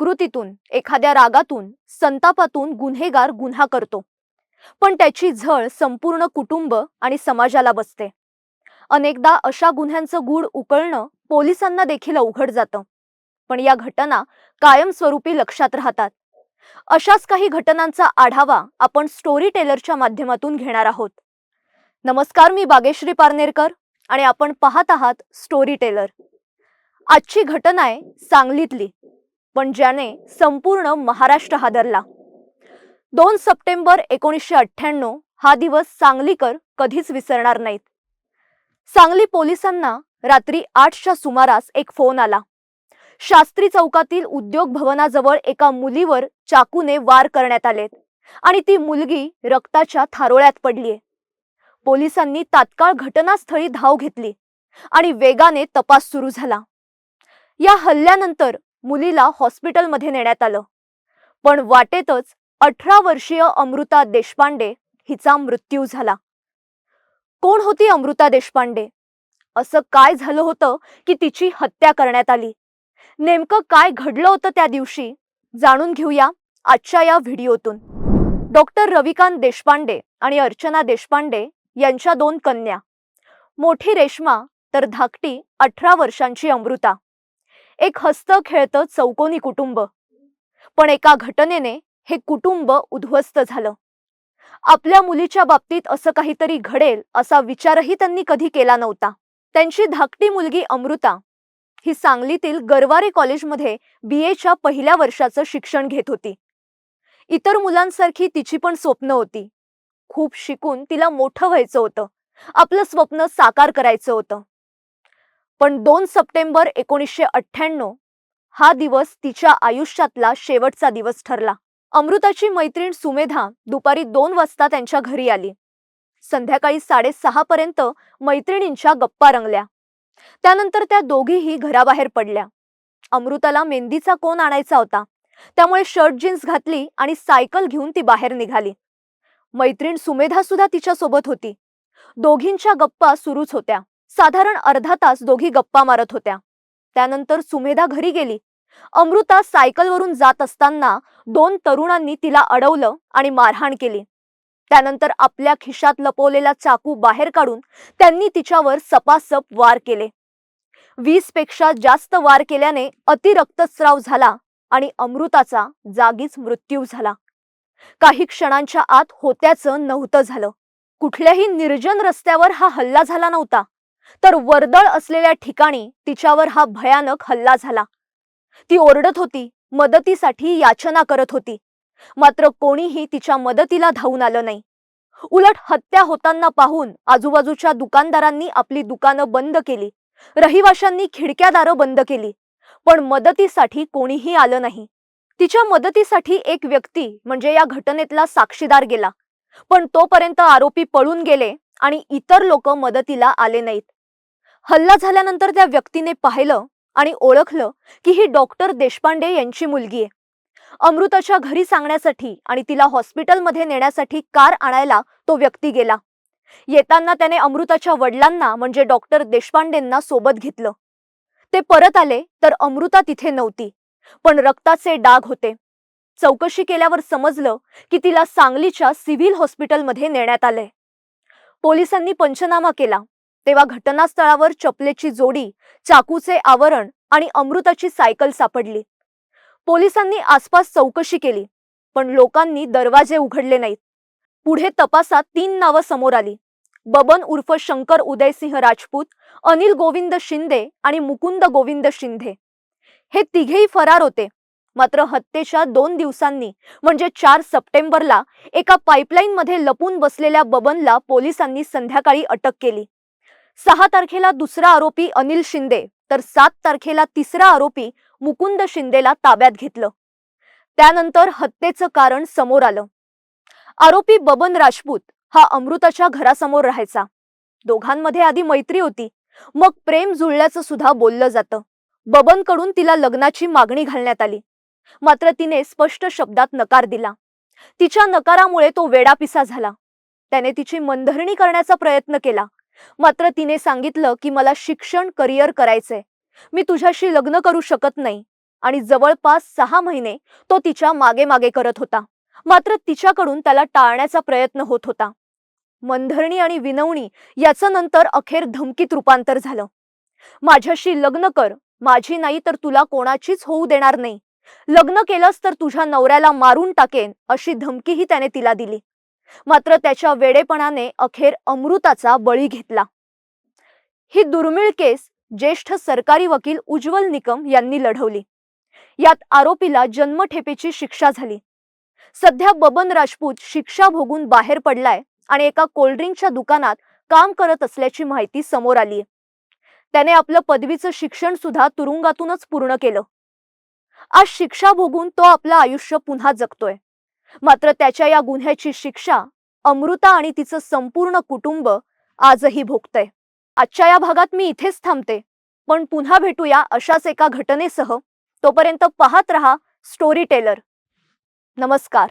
विकृतीतून एखाद्या रागातून संतापातून गुन्हेगार गुन्हा करतो. पण त्याची झळ संपूर्ण कुटुंब आणि समाजाला बसते. अनेकदा अशा गुन्ह्यांचं गूढ उकळणं पोलिसांना देखील अवघड जातं. पण या घटना कायमस्वरूपी लक्षात राहतात. अशाच काही घटनांचा आढावा आपण स्टोरी टेलरच्या माध्यमातून घेणार आहोत. नमस्कार मी बागेश्री पारनेरकर आणि आपण पाहत आहात स्टोरी टेलर आजची घटना आहे सांगलीतली. पण ज्याने संपूर्ण महाराष्ट्र हादरला. दोन सप्टेंबर एकोणीसशे अठ्ठ्याण्णव हा दिवस सांगलीकर कधीच विसरणार नाहीत. सांगली पोलिसांना रात्री आठच्या सुमारास एक फोन आला. शास्त्री चौकातील उद्योग भवनाजवळ एका मुलीवर चाकूने वार करण्यात आलेत आणि ती मुलगी रक्ताच्या थारोळ्यात पडलीये. पोलिसांनी तात्काळ घटनास्थळी धाव घेतली आणि वेगाने तपास सुरू झाला. या हल्ल्यानंतर मुलीला हॉस्पिटलमध्ये नेण्यात आलं. पण वाटेतच अठरा वर्षीय अमृता देशपांडे हिचा मृत्यू झाला. कोण होती अमृता देशपांडे? असं काय झालं होतं की तिची हत्या करण्यात आली? नेमकं काय घडलं होतं त्या दिवशी? जाणून घेऊया आजच्या या व्हिडिओतून. डॉक्टर रविकांत देशपांडे आणि अर्चना देशपांडे यांच्या दोन कन्या. मोठी रेश्मा तर धाकटी अठरा वर्षांची अमृता. एक हसतं खेळतं चौकोनी कुटुंब. पण एका घटनेने हे कुटुंब उद्ध्वस्त झालं. आपल्या मुलीच्या बाबतीत असं काहीतरी घडेल असा विचारही त्यांनी कधी केला नव्हता. त्यांची धाकटी मुलगी अमृता ही सांगलीतील गरवारे कॉलेजमध्ये बी एच्या पहिल्या वर्षाचं शिक्षण घेत होती. इतर मुलांसारखी तिची पण स्वप्न होती. खूप शिकून तिला मोठं व्हायचं होतं. आपलं स्वप्न साकार करायचं होतं. पण दोन सप्टेंबर एकोणीसशे अठ्ठ्याण्णव हा दिवस तिच्या आयुष्यातला शेवटचा दिवस ठरला. अमृताची मैत्रीण सुमेधा दुपारी दोन वाजता त्यांच्या घरी आली. संध्याकाळी साडेसहापर्यंत मैत्रिणींच्या गप्पा रंगल्या. त्यानंतर त्या दोघीही घराबाहेर पडल्या. अमृताला मेहंदीचा कोण आणायचा होता? त्यामुळे शर्ट जीन्स घातली आणि सायकल घेऊन ती बाहेर निघाली. मैत्रीण सुमेधा सुद्धा तिच्यासोबत होती. दोघींच्या गप्पा सुरूच होत्या. साधारण अर्धा तास दोघी गप्पा मारत होत्या. त्यानंतर सुमेधा घरी गेली. अमृता सायकलवरून जात असताना दोन तरुणांनी तिला अडवलं आणि मारहाण केली. त्यानंतर आपल्या खिशात लपवलेला चाकू बाहेर काढून त्यांनी तिच्यावर सपासप वार केले. वीसपेक्षा जास्त वार केल्याने अतिरक्तस्राव झाला आणि अमृताचा जागीच मृत्यू झाला. काही क्षणांच्या आत होत्याचं नव्हतं झालं. कुठल्याही निर्जन रस्त्यावर हा हल्ला झाला नव्हता. तर वर्दळ असलेल्या ठिकाणी तिच्यावर हा भयानक हल्ला झाला. ती ओरडत होती मदतीसाठी याचना करत होती. मात्र कोणीही तिच्या मदतीला धावून आलं नाही. उलट हत्या होताना पाहून आजूबाजूच्या दुकानदारांनी आपली दुकानं बंद केली. रहिवाशांनी खिडक्या दारं बंद केली. पण मदतीसाठी कोणीही आलं नाही. तिच्या मदतीसाठी एक व्यक्ती म्हणजे या घटनेतला साक्षीदार गेला. पण तोपर्यंत आरोपी पळून गेले आणि इतर लोक मदतीला आले नाहीत. हल्ला झाल्यानंतर त्या व्यक्तीने पाहिलं आणि ओळखलं की ही डॉक्टर देशपांडे यांची मुलगी आहे. अमृताच्या घरी सांगण्यासाठी आणि तिला हॉस्पिटलमध्ये नेण्यासाठी कार आणायला तो व्यक्ती गेला. येताना त्याने अमृताच्या वडिलांना म्हणजे डॉक्टर देशपांडेंना सोबत घेतलं. ते परत आले तर अमृता तिथे नव्हती पण रक्ताचे डाग होते. चौकशी केल्यावर समजलं की तिला सांगलीच्या सिव्हिल हॉस्पिटलमध्ये नेण्यात आलंय. पोलिसांनी पंचनामा केला. तेव्हा घटनास्थळावर चपलेची जोडी चाकूचे आवरण आणि अमृताची सायकल सापडली. पोलिसांनी आसपास चौकशी केली पण लोकांनी दरवाजे उघडले नाहीत. पुढे तपासात तीन नावं समोर आली. बबन उर्फ शंकर उदयसिंह राजपूत अनिल गोविंद शिंदे आणि मुकुंद गोविंद शिंदे. हे तिघेही फरार होते. मात्र हत्येच्या दोन दिवसांनी म्हणजे चार सप्टेंबरला एका पाईपलाईनमध्ये लपून बसलेल्या बबनला पोलिसांनी संध्याकाळी अटक केली. सहा तारखेला दुसरा आरोपी अनिल शिंदे तर सात तारखेला तिसरा आरोपी मुकुंद शिंदेला ताब्यात घेतलं. त्यानंतर हत्येचं कारण समोर आलं. आरोपी बबन राजपूत हा अमृताच्या घरासमोर राहायचा. दोघांमध्ये आधी मैत्री होती. मग प्रेम जुळल्याचं सुद्धा बोललं जातं. बबनकडून तिला लग्नाची मागणी घालण्यात आली. मात्र तिने स्पष्ट शब्दात नकार दिला. तिच्या नकारामुळे तो वेडापिसा झाला. त्याने तिची मनधरणी करण्याचा प्रयत्न केला. मात्र तिने सांगितलं की मला शिक्षण करिअर करायचंय. मी तुझ्याशी लग्न करू शकत नाही. आणि जवळपास सहा महिने तो तिच्यामागे मागे करत होता. मात्र तिच्याकडून त्याला टाळण्याचा प्रयत्न होत होता. मंधरणी आणि विनवणी याचं नंतर अखेर धमकीत रूपांतर झालं. माझ्याशी लग्न कर. माझी नाही तर तुला कोणाचीच होऊ देणार नाही. लग्न केलंस तर तुझ्या नवऱ्याला मारून टाकेन अशी धमकीही त्याने तिला दिली. मात्र त्याच्या वेडेपणाने अखेर अमृताचा बळी घेतला. ही दुर्मिळ केस ज्येष्ठ सरकारी वकील उज्ज्वल निकम यांनी लढवली. यात आरोपीला जन्मठेपेची शिक्षा झाली. सध्या बबन राजपूत शिक्षा भोगून बाहेर पडलाय आणि एका कोल्ड्रिंकच्या दुकानात काम करत असल्याची माहिती समोर आली त्याने आपलं पदवीचं शिक्षण सुद्धा तुरुंगातूनच पूर्ण केलं. आज शिक्षा भोगून तो आपलं आयुष्य पुन्हा जगतोय. मात्र त्याच्या या गुन्ह्याची शिक्षा अमृता आणि तिचं संपूर्ण कुटुंब आजही भोगतंय. आजच्या या भागात मी इथेच थांबते. पण पुन्हा भेटूया अशाच एका घटनेसह. तोपर्यंत पाहत रहा स्टोरी टेलर नमस्कार.